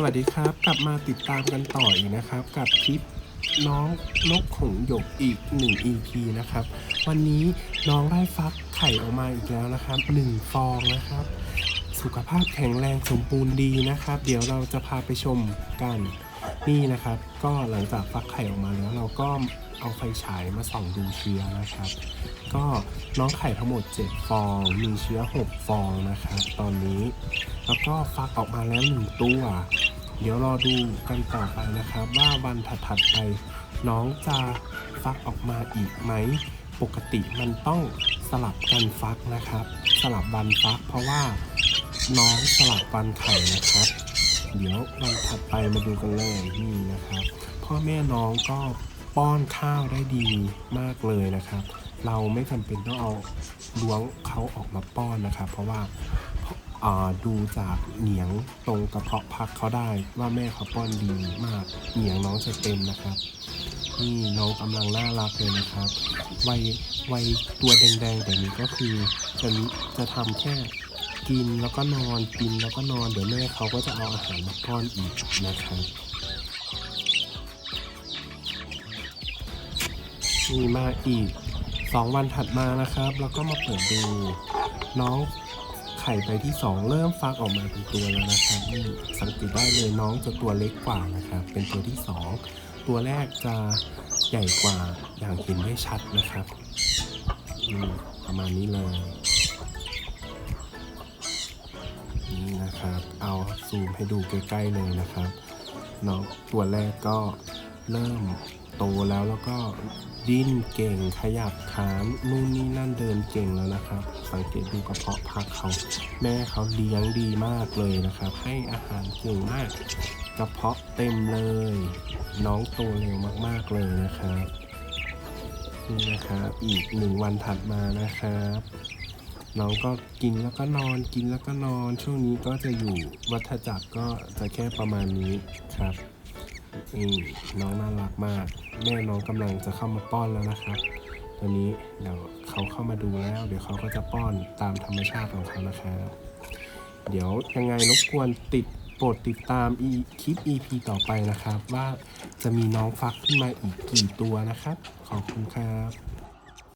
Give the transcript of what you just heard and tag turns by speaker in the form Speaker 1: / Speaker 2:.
Speaker 1: สวัสดีครับ กลับมาติดตามกันต่ออีกนะครับ กับคลิปน้องนกของหยกอีก 1 EP นะครับ วันนี้น้องได้ฟักไข่ออกมาอีกแล้วนะครับ 1 ฟองนะครับ สุขภาพแข็งแรงสมบูรณ์ดีนะครับ เดี๋ยวเราจะพาไปชมกันนี่นะครับ ก็หลังจากฟักไข่ออกมาแล้วเราก็เอาไฟฉายมาส่องดูเชื้อนะครับ ก็น้องไข่ทั้งหมด 7 ฟอง มีเชื้อ 6 ฟองนะครับ ตอนนี้ แล้วก็ฟักออกมาแล้วหนึ่งตัว เดี๋ยวรอดูกันต่อไปนะครับ ว่าวันถัดๆไป น้องจะฟักออกมาอีกไหม ปกติมันต้องสลับกันฟักนะครับ สลับวันฟักเพราะว่าน้องสลับวันไข่นะครับ เดี๋ยววันถัดไปมาดูกันเลยนี่นะครับ พ่อแม่น้องก็ป้อนข้าวได้ดีมากเลยนะครับ เราไม่จำเป็นต้องเอาล้วงเขาออกมาป้อนนะครับ เพราะว่าอ่า ดูจากเหนียงตรงกระเพาะพักเขาได้ว่าแม่เขาป้อนดีมากเหนียงน้องจะเต็มนะครับนี่น้องกำลังน่ารักเลยนะครับวัยวัยตัวแดงๆแต่นี้ก็คือจะจะทำแค่กินแล้วก็นอนกินแล้วก็นอน เดี๋ยวแม่เขาก็จะเอาอาหารมาป้อนอีกนะครับนี่มาอีกสองวันถัดมานะครับ แล้วก็มาเปิดดูน้อง ข่ใบที่ 2 เริ่มฟักออกมาเป็นตัวแล้วนะครับนี่สังเกตได้เลยน้องจะตัวเล็กกว่านะครับ เป็นตัวที่ 2 ตัวแรกจะใหญ่กว่าอย่างเห็นได้ชัดนะครับนี่ประมาณนี้เลยนี่นะครับ เอาซูมให้ดูใกล้ๆเลยนะครับน้องตัวแรกก็เริ่ม โตแล้วแล้วก็ดิ้นเก่งขยับขานนู่นนี่นั่นเดินเก่งแล้วนะครับ สังเกตดูกระเพาะพักเขาแม่เขาเลี้ยงดีมากเลยนะครับ ให้อาหารเก่งมากกระเพาะเต็มเลย น้องโตเร็วมากๆเลยนะครับนี่นะครับอีกหนึ่งวันถัดมานะครับน้องก็กินแล้วก็นอนกินแล้วก็นอน ช่วงนี้ก็จะอยู่วัฏจักรก็จะแค่ประมาณนี้ครับ นี่น้องน่ารักมาก แม่น้องกำลังจะเข้ามาป้อนแล้วนะครับตอนนี้เดี๋ยวเขาเข้ามาดูแล้ว เดี๋ยวเขาก็จะป้อนตามธรรมชาติของเขานะครับเดี๋ยวยังไงรบกวนติดโปรดติดตามอีคลิป EP ต่อไปนะครับ ว่าจะมีน้องฟักขึ้นมาอีกกี่ตัวนะครับ ขอบคุณครับ